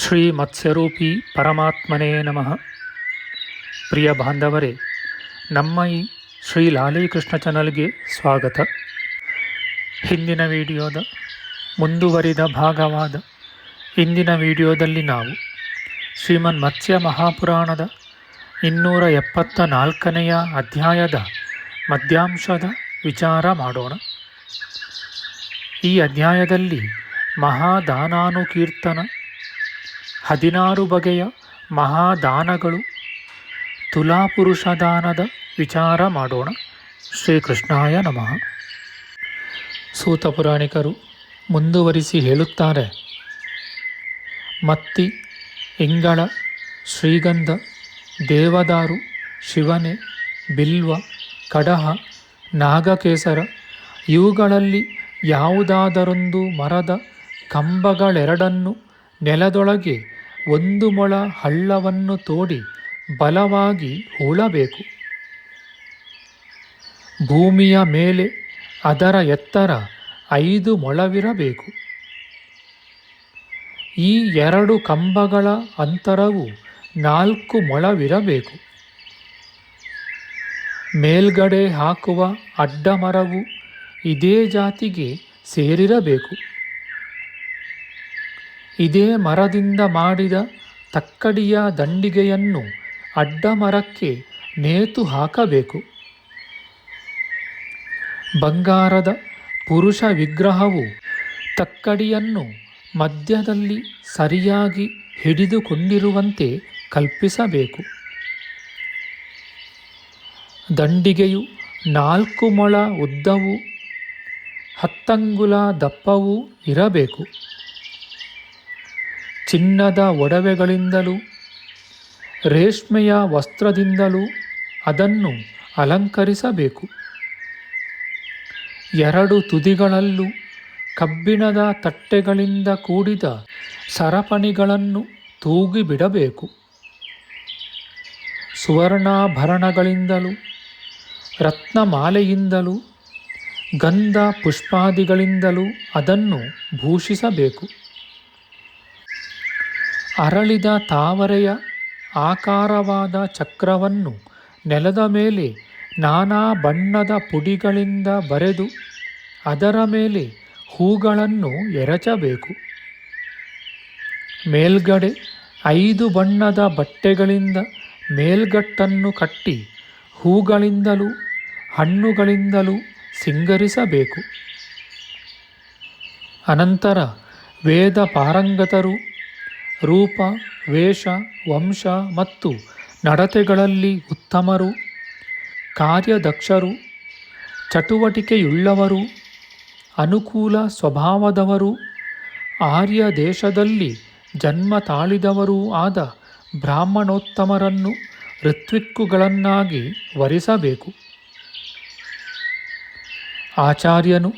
ಶ್ರೀ ಮತ್ಸ್ಯರೂಪಿ ಪರಮಾತ್ಮನೇ ನಮಃ. ಪ್ರಿಯ ಬಾಂಧವರೇ, ನಮ್ಮ ಈ ಶ್ರೀ ಲಾಲೀಕೃಷ್ಣ ಚಾನಲ್ಗೆ ಸ್ವಾಗತ. ಹಿಂದಿನ ವಿಡಿಯೋದ ಮುಂದುವರಿದ ಭಾಗವಾದ ಇಂದಿನ ವಿಡಿಯೋದಲ್ಲಿ ನಾವು ಶ್ರೀಮನ್ ಮತ್ಸ್ಯ ಮಹಾಪುರಾಣದ ಇನ್ನೂರ ಎಪ್ಪತ್ತ ನಾಲ್ಕನೆಯ ಅಧ್ಯಾಯದ ಮಧ್ಯಾಂಶದ ವಿಚಾರ ಮಾಡೋಣ. ಈ ಅಧ್ಯಾಯದಲ್ಲಿ ಮಹಾದಾನಾನುಕೀರ್ತನ ಹದಿನಾರು ಬಗೆಯ ಮಹಾದಾನಗಳು ತುಲಾಪುರುಷದಾನದ ವಿಚಾರ ಮಾಡೋಣ. ಶ್ರೀಕೃಷ್ಣಾಯ ನಮಃ. ಸೂತ ಪುರಾಣಿಕರು ಮುಂದುವರಿಸಿ ಹೇಳುತ್ತಾರೆ. ಮತ್ತಿ, ಇಂಗಳ, ಶ್ರೀಗಂಧ, ದೇವದಾರು, ಶಿವನೆ, ಬಿಲ್ವ, ಕಡಹ, ನಾಗಕೇಸರ ಇವುಗಳಲ್ಲಿ ಯಾವುದಾದರೊಂದು ಮರದ ಕಂಬಗಳೆರಡನ್ನು ನೆಲದೊಳಗೆ ಒಂದು ಮೊಳ ಹಳ್ಳವನ್ನು ತೋಡಿ ಬಲವಾಗಿ ಹೂಳಬೇಕು ಭೂಮಿಯ ಮೇಲೆ ಅದರ ಎತ್ತರ ಐದು ಮೊಳವಿರಬೇಕು. ಈ ಎರಡು ಕಂಬಗಳ ಅಂತರವು ನಾಲ್ಕು ಮೊಳವಿರಬೇಕು. ಮೇಲ್ಗಡೆ ಹಾಕುವ ಅಡ್ಡಮರವು ಇದೇ ಜಾತಿಗೆ ಸೇರಿರಬೇಕು. ಇದೇ ಮರದಿಂದ ಮಾಡಿದ ತಕ್ಕಡಿಯ ದಂಡಿಗೆಯನ್ನು ಅಡ್ಡ ಮರಕ್ಕೆ ನೇತು ಹಾಕಬೇಕು. ಬಂಗಾರದ ಪುರುಷ ವಿಗ್ರಹವು ತಕ್ಕಡಿಯನ್ನು ಮಧ್ಯದಲ್ಲಿ ಸರಿಯಾಗಿ ಹಿಡಿದುಕೊಂಡಿರುವಂತೆ ಕಲ್ಪಿಸಬೇಕು. ದಂಡಿಗೆಯು ನಾಲ್ಕು ಮೊಳ ಉದ್ದವು, ಹತ್ತಂಗುಲ ದಪ್ಪವೂ ಇರಬೇಕು. ಚಿನ್ನದ ಒಡವೆಗಳಿಂದಲೂ, ರೇಷ್ಮೆಯ ವಸ್ತ್ರದಿಂದಲೂ ಅದನ್ನು ಅಲಂಕರಿಸಬೇಕು. ಎರಡು ತುದಿಗಳಲ್ಲೂ ಕಬ್ಬಿಣದ ತಟ್ಟೆಗಳಿಂದ ಕೂಡಿದ ಸರಪಣಿಗಳನ್ನು ತೂಗಿಬಿಡಬೇಕು. ಸುವರ್ಣಾಭರಣಗಳಿಂದಲೂ, ರತ್ನಮಾಲೆಯಿಂದಲೂ ಗಂಧ ಪುಷ್ಪಾದಿಗಳಿಂದಲೂ ಅದನ್ನು ಭೂಷಿಸಬೇಕು. ಅರಳಿದ ತಾವರೆಯ ಆಕಾರವಾದ ಚಕ್ರವನ್ನು ನೆಲದ ಮೇಲೆ ನಾನಾ ಬಣ್ಣದ ಪುಡಿಗಳಿಂದ ಬರೆದು ಅದರ ಮೇಲೆ ಹೂಗಳನ್ನು ಎರಚಬೇಕು. ಮೇಲ್ಗಡೆ ಐದು ಬಣ್ಣದ ಬಟ್ಟೆಗಳಿಂದ ಮೇಲ್ಗಟ್ಟನ್ನು ಕಟ್ಟಿ ಹೂಗಳಿಂದಲೂ ಹಣ್ಣುಗಳಿಂದಲೂ ಸಿಂಗರಿಸಬೇಕು. ಅನಂತರ ವೇದ ಪಾರಂಗತರು ರೂಪ, ವೇಷ, ವಂಶ ಮತ್ತು ನಡತೆಗಳಲ್ಲಿ ಉತ್ತಮರು, ಕಾರ್ಯದಕ್ಷರು, ಚಟುವಟಿಕೆಯುಳ್ಳವರು, ಅನುಕೂಲ ಸ್ವಭಾವದವರು, ಆರ್ಯ ದೇಶದಲ್ಲಿ ಜನ್ಮ ತಾಳಿದವರೂ ಆದ ಬ್ರಾಹ್ಮಣೋತ್ತಮರನ್ನು ಋತ್ವಿಕ್ಕುಗಳನ್ನಾಗಿ ವರಿಸಬೇಕು. ಆಚಾರ್ಯನು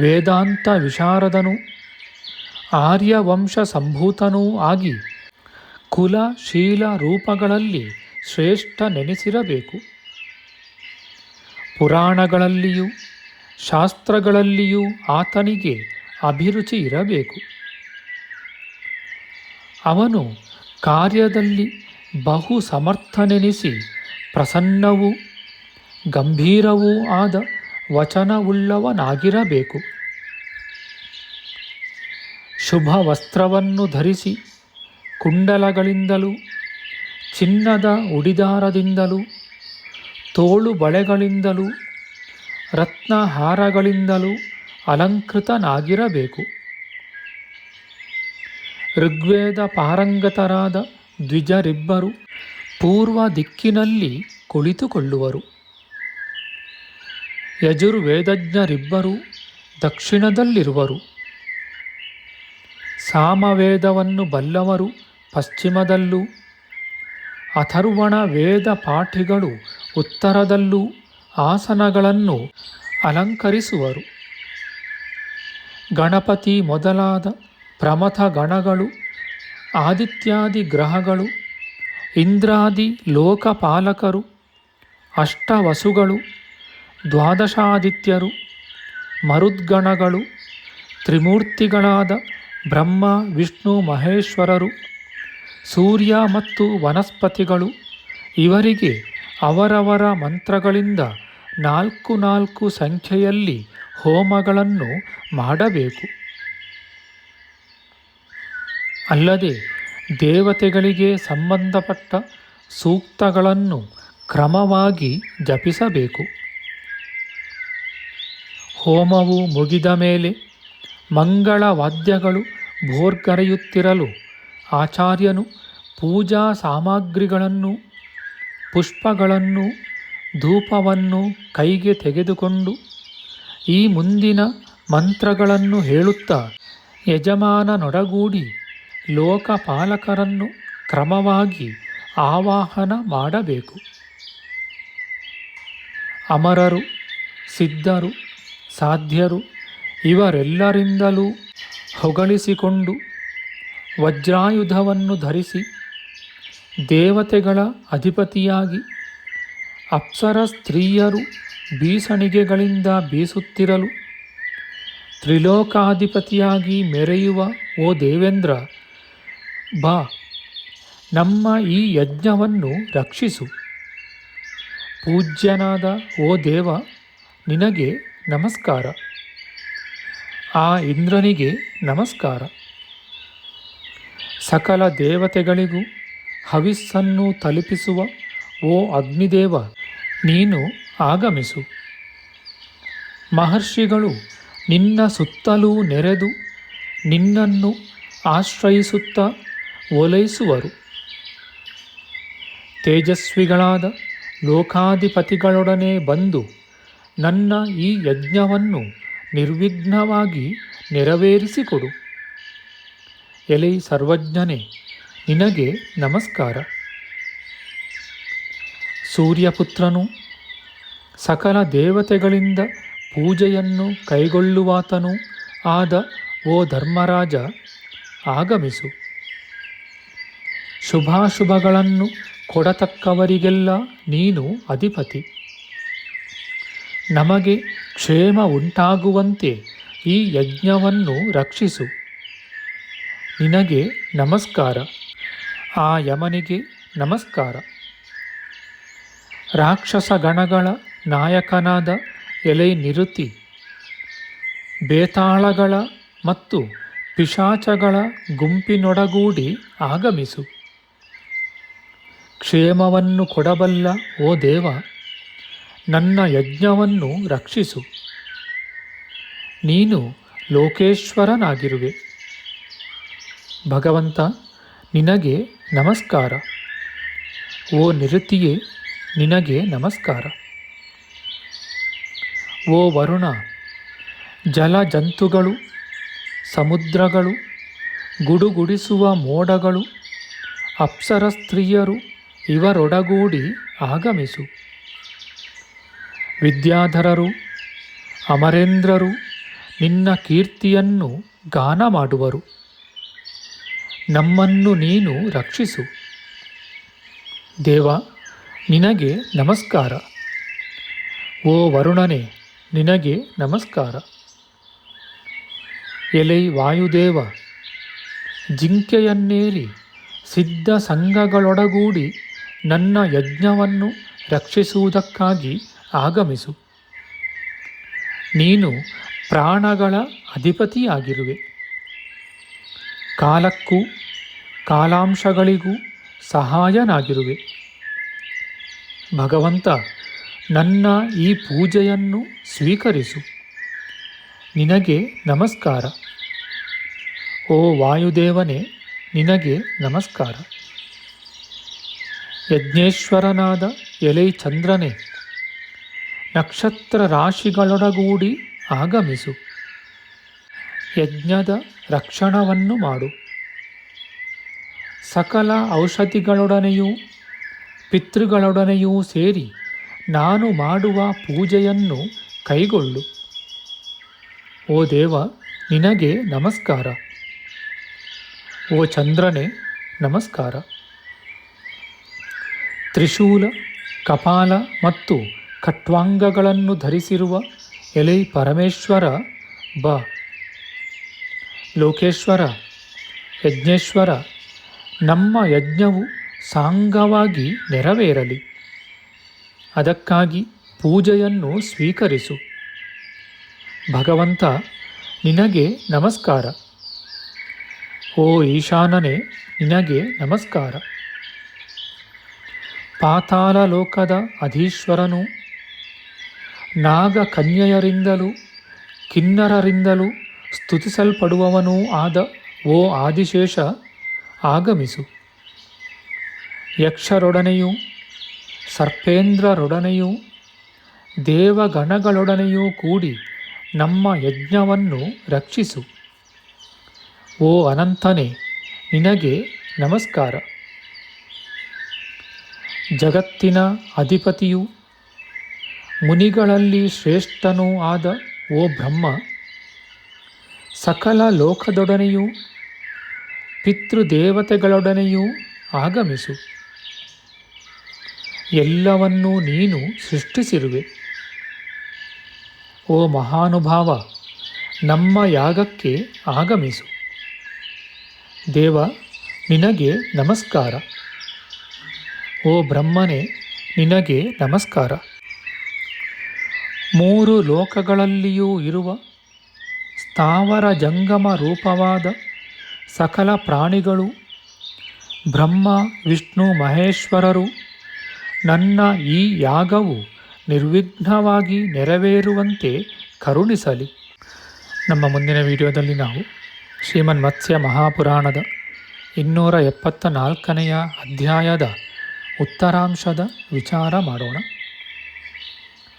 ವೇದಾಂತ ವಿಶಾರದನು. ಆರ್ಯವಂಶ ಸಂಭೂತನೂ ಆಗಿ ಕುಲ, ಶೀಲ ರೂಪಗಳಲ್ಲಿ ಶ್ರೇಷ್ಠ ನೆನೆಸಿರಬೇಕು. ಪುರಾಣಗಳಲ್ಲಿಯೂ ಶಾಸ್ತ್ರಗಳಲ್ಲಿಯೂ ಆತನಿಗೆ ಅಭಿರುಚಿ ಇರಬೇಕು. ಅವನು ಕಾರ್ಯದಲ್ಲಿ ಬಹು ಸಮರ್ಥನೆನಿಸಿ ಪ್ರಸನ್ನವೂ ಗಂಭೀರವೂ ಆದ ವಚನವುಳ್ಳವನಾಗಿರಬೇಕು. ಶುಭ ವಸ್ತ್ರವನ್ನು ಧರಿಸಿ ಕುಂಡಲಗಳಿಂದಲೂ, ಚಿನ್ನದ ಉಡಿದಾರದಿಂದಲೂ, ತೋಳು ಬಳೆಗಳಿಂದಲೂ, ರತ್ನಹಾರಗಳಿಂದಲೂ ಅಲಂಕೃತನಾಗಿರಬೇಕು. ಋಗ್ವೇದ ಪಾರಂಗತರಾದ ದ್ವಿಜರಿಬ್ಬರು ಪೂರ್ವ ದಿಕ್ಕಿನಲ್ಲಿ ಕುಳಿತುಕೊಳ್ಳುವರು. ಯಜುರ್ವೇದಜ್ಞರಿಬ್ಬರು ದಕ್ಷಿಣದಲ್ಲಿರುವರು. ಸಾಮವೇದವನ್ನು ಬಲ್ಲವರು ಪಶ್ಚಿಮದಲ್ಲೂ, ಅಥರ್ವಣ ವೇದ ಪಾಠಿಗಳು ಉತ್ತರದಲ್ಲೂ ಆಸನಗಳನ್ನು ಅಲಂಕರಿಸುವರು. ಗಣಪತಿ ಮೊದಲಾದ ಪ್ರಮಥ ಗಣಗಳು, ಆದಿತ್ಯಾದಿ ಗ್ರಹಗಳು, ಇಂದ್ರಾದಿ ಲೋಕಪಾಲಕರು, ಅಷ್ಟವಸುಗಳು, ದ್ವಾದಶಾದಿತ್ಯರು, ಮರುದ್ಗಣಗಳು, ತ್ರಿಮೂರ್ತಿಗಳಾದ ಬ್ರಹ್ಮ, ವಿಷ್ಣು, ಮಹೇಶ್ವರರು, ಸೂರ್ಯ ಮತ್ತು ವನಸ್ಪತಿಗಳು, ಇವರಿಗೆ ಅವರವರ ಮಂತ್ರಗಳಿಂದ ನಾಲ್ಕು ನಾಲ್ಕು ಸಂಖ್ಯೆಯಲ್ಲಿ ಹೋಮಗಳನ್ನು ಮಾಡಬೇಕು. ಅಲ್ಲದೆ ದೇವತೆಗಳಿಗೆ ಸಂಬಂಧಪಟ್ಟ ಸೂಕ್ತಗಳನ್ನು ಕ್ರಮವಾಗಿ ಜಪಿಸಬೇಕು. ಹೋಮವು ಮುಗಿದ ಮೇಲೆ ಮಂಗಳ ವಾದ್ಯಗಳು ಭೋರ್ಗರೆಯುತ್ತಿರಲು ಆಚಾರ್ಯನು ಪೂಜಾ ಸಾಮಗ್ರಿಗಳನ್ನು, ಪುಷ್ಪಗಳನ್ನು, ಧೂಪವನ್ನು ಕೈಗೆ ತೆಗೆದುಕೊಂಡು ಈ ಮುಂದಿನ ಮಂತ್ರಗಳನ್ನು ಹೇಳುತ್ತಾ ಯಜಮಾನನೊಡಗೂಡಿ ಲೋಕಪಾಲಕರನ್ನು ಕ್ರಮವಾಗಿ ಆವಾಹನ ಮಾಡಬೇಕು. ಅಮರರು, ಸಿದ್ಧರು, ಸಾಧ್ಯರು ಇವರೆಲ್ಲರಿಂದಲೂ ಹೊಗಳಿಸಿಕೊಂಡು ವಜ್ರಾಯುಧವನ್ನು ಧರಿಸಿ ದೇವತೆಗಳ ಅಧಿಪತಿಯಾಗಿ ಅಪ್ಸರ ಸ್ತ್ರೀಯರು ಬೀಸಣಿಗೆಗಳಿಂದ ಬೀಸುತ್ತಿರಲು ತ್ರಿಲೋಕಾಧಿಪತಿಯಾಗಿ ಮೆರೆಯುವ ಓ ದೇವೇಂದ್ರ, ಬಾ, ನಮ್ಮ ಈ ಯಜ್ಞವನ್ನು ರಕ್ಷಿಸು. ಪೂಜ್ಯನಾದ ಓ ದೇವ, ನಿನಗೆ ನಮಸ್ಕಾರ. ಆ ಇಂದ್ರನಿಗೆ ನಮಸ್ಕಾರ. ಸಕಲ ದೇವತೆಗಳಿಗೂ ಹವಿಸ್ಸನ್ನು ತಲುಪಿಸುವ ಓ ಅಗ್ನಿದೇವ, ನೀನು ಆಗಮಿಸು. ಮಹರ್ಷಿಗಳು ನಿನ್ನ ಸುತ್ತಲೂ ನೆರೆದು ನಿನ್ನನ್ನು ಆಶ್ರಯಿಸುತ್ತಾ ಓಲೈಸುವರು ತೇಜಸ್ವಿಗಳಾದ ಲೋಕಾಧಿಪತಿಗಳೊಡನೆ ಬಂದು ನನ್ನ ಈ ಯಜ್ಞವನ್ನು ನಿರ್ವಿಘ್ನವಾಗಿ ನೆರವೇರಿಸಿಕೊಡು. ಎಲೆ ಸರ್ವಜ್ಞನೇ, ನಿನಗೆ ನಮಸ್ಕಾರ. ಸೂರ್ಯಪುತ್ರನು ಸಕಲ ದೇವತೆಗಳಿಂದ ಪೂಜೆಯನ್ನು ಕೈಗೊಳ್ಳುವಾತನು ಆದ ಓ ಧರ್ಮರಾಜ, ಆಗಮಿಸು. ಶುಭಾಶುಭಗಳನ್ನು ಕೊಡತಕ್ಕವರಿಗೆಲ್ಲ ನೀನು ಅಧಿಪತಿ. ನಮಗೆ ಕ್ಷೇಮ ಉಂಟಾಗುವಂತೆ ಈ ಯಜ್ಞವನ್ನು ರಕ್ಷಿಸು. ನಿನಗೆ ನಮಸ್ಕಾರ. ಆ ಯಮನಿಗೆ ನಮಸ್ಕಾರ. ರಾಕ್ಷಸ ಗಣಗಳ ನಾಯಕನಾದ ಎಲೆ ನಿರುತಿ, ಬೇತಾಳಗಳ ಮತ್ತು ಪಿಶಾಚಗಳ ಗುಂಪಿನೊಡಗೂಡಿ ಆಗಮಿಸು. ಕ್ಷೇಮವನ್ನು ಕೊಡಬಲ್ಲ ಓ ದೇವ ನನ್ನ ಯಜ್ಞವನ್ನು ರಕ್ಷಿಸು. ನೀನು ಲೋಕೇಶ್ವರನಾಗಿರುವೆ. ಭಗವಂತ, ನಿನಗೆ ನಮಸ್ಕಾರ. ಓ ನಿರುತಿಯೇ, ನಿನಗೆ ನಮಸ್ಕಾರ. ಓ ವರುಣ ಜಲ ಜಂತುಗಳು ಸಮುದ್ರಗಳು, ಗುಡುಗುಡಿಸುವ ಮೋಡಗಳು, ಅಪ್ಸರ ಸ್ತ್ರೀಯರು, ಇವರೊಡಗೂಡಿ ಆಗಮಿಸು. ವಿದ್ಯಾಧರರು, ಅಮರೇಂದ್ರರು ನಿನ್ನ ಕೀರ್ತಿಯನ್ನು ಗಾನ ಮಾಡುವರು. ನಮ್ಮನ್ನು ನೀನು ರಕ್ಷಿಸು. ದೇವ, ನಿನಗೆ ನಮಸ್ಕಾರ. ಓ ವರುಣನೇ, ನಿನಗೆ ನಮಸ್ಕಾರ. ಎಲೈ ವಾಯುದೇವ, ಜಿಂಕೆಯನ್ನೇರಿ ಸಿದ್ಧ ಸಂಘಗಳೊಡಗೂಡಿ ನನ್ನ ಯಜ್ಞವನ್ನು ರಕ್ಷಿಸುವುದಕ್ಕಾಗಿ ಆಗಮಿಸು. ನೀನು ಪ್ರಾಣಗಳ ಅಧಿಪತಿಯಾಗಿರುವೆ. ಕಾಲಕ್ಕೂ ಕಾಲಾಂಶಗಳಿಗೂ ಸಹಾಯನಾಗಿರುವೆ. ಭಗವಂತ, ನನ್ನ ಈ ಪೂಜೆಯನ್ನು ಸ್ವೀಕರಿಸು. ನಿನಗೆ ನಮಸ್ಕಾರ. ಓ ವಾಯುದೇವನೇ, ನಿನಗೆ ನಮಸ್ಕಾರ. ಯಜ್ಞೇಶ್ವರನಾದ ಎಲೈ ಚಂದ್ರನೇ ನಕ್ಷತ್ರ ರಾಶಿಗಳೊಡಗೂಡಿ ಆಗಮಿಸು. ಯಜ್ಞದ ರಕ್ಷಣವನ್ನು ಮಾಡು. ಸಕಲ ಔಷಧಿಗಳೊಡನೆಯೂ ಪಿತೃಗಳೊಡನೆಯೂ ಸೇರಿ ನಾನು ಮಾಡುವ ಪೂಜೆಯನ್ನು ಕೈಗೊಳ್ಳು. ಓ ದೇವ, ನಿನಗೆ ನಮಸ್ಕಾರ. ಓ ಚಂದ್ರನೇ, ನಮಸ್ಕಾರ. ತ್ರಿಶೂಲ, ಕಪಾಲ ಮತ್ತು ಖಟ್ವಾಂಗಗಳನ್ನು ಧರಿಸಿರುವ ಎಲೈ ಪರಮೇಶ್ವರ, ಬ. ಲೋಕೇಶ್ವರ, ಯಜ್ಞೇಶ್ವರ, ನಮ್ಮ ಯಜ್ಞವು ಸಾಂಗವಾಗಿ ನೆರವೇರಲಿ. ಅದಕ್ಕಾಗಿ ಪೂಜೆಯನ್ನು ಸ್ವೀಕರಿಸು. ಭಗವಂತ, ನಿನಗೆ ನಮಸ್ಕಾರ. ಓ ಈಶಾನನೇ, ನಿನಗೆ ನಮಸ್ಕಾರ. ಪಾತಾಳ ಲೋಕದ ಅಧೀಶ್ವರನು ನಾಗ ಕನ್ಯೆಯರಿಂದಲೂ ಕಿನ್ನರರಿಂದಲೂ ಸ್ತುತಿಸಲ್ಪಡುವವನೂ ಆದ ಓ ಆದಿಶೇಷ, ಆಗಮಿಸು. ಯಕ್ಷರೊಡನೆಯೂ, ಸರ್ಪೇಂದ್ರರೊಡನೆಯೂ, ದೇವಗಣಗಳೊಡನೆಯೂ ಕೂಡಿ ನಮ್ಮ ಯಜ್ಞವನ್ನು ರಕ್ಷಿಸು. ಓ ಅನಂತನೇ, ನಿನಗೆ ನಮಸ್ಕಾರ. ಜಗತ್ತಿನ ಅಧಿಪತಿಯು ಮುನಿಗಳಲ್ಲಿ ಶ್ರೇಷ್ಠನೂ ಆದ ಓ ಬ್ರಹ್ಮ, ಸಕಲ ಲೋಕದೊಡನೆಯೂ, ಪಿತೃದೇವತೆಗಳೊಡನೆಯೂ ಆಗಮಿಸು. ಎಲ್ಲವನ್ನೂ ನೀನು ಸೃಷ್ಟಿಸಿರುವೆ. ಓ ಮಹಾನುಭಾವ, ನಮ್ಮ ಯಾಗಕ್ಕೆ ಆಗಮಿಸು. ದೇವ, ನಿನಗೆ ನಮಸ್ಕಾರ. ಓ ಬ್ರಹ್ಮನೇ, ನಿನಗೆ ನಮಸ್ಕಾರ. ಮೂರು ಲೋಕಗಳಲ್ಲಿಯೂ ಇರುವ ಸ್ಥಾವರ ಜಂಗಮ ರೂಪವಾದ ಸಕಲ ಪ್ರಾಣಿಗಳು ಬ್ರಹ್ಮ, ವಿಷ್ಣು, ಮಹೇಶ್ವರರು ನನ್ನ ಈ ಯಾಗವು ನಿರ್ವಿಘ್ನವಾಗಿ ನೆರವೇರುವಂತೆ ಕರುಣಿಸಲಿ. ನಮ್ಮ ಮುಂದಿನ ವಿಡಿಯೋದಲ್ಲಿ ನಾವು ಶ್ರೀಮನ್ ಮತ್ಸ್ಯ ಮಹಾಪುರಾಣದ ಇನ್ನೂರ ಎಪ್ಪತ್ತ ನಾಲ್ಕನೆಯ ಅಧ್ಯಾಯದ ಉತ್ತರಾಂಶದ ವಿಚಾರ ಮಾಡೋಣ.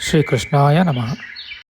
ಶ್ರೀಕೃಷ್ಣಾಯ ನಮಃ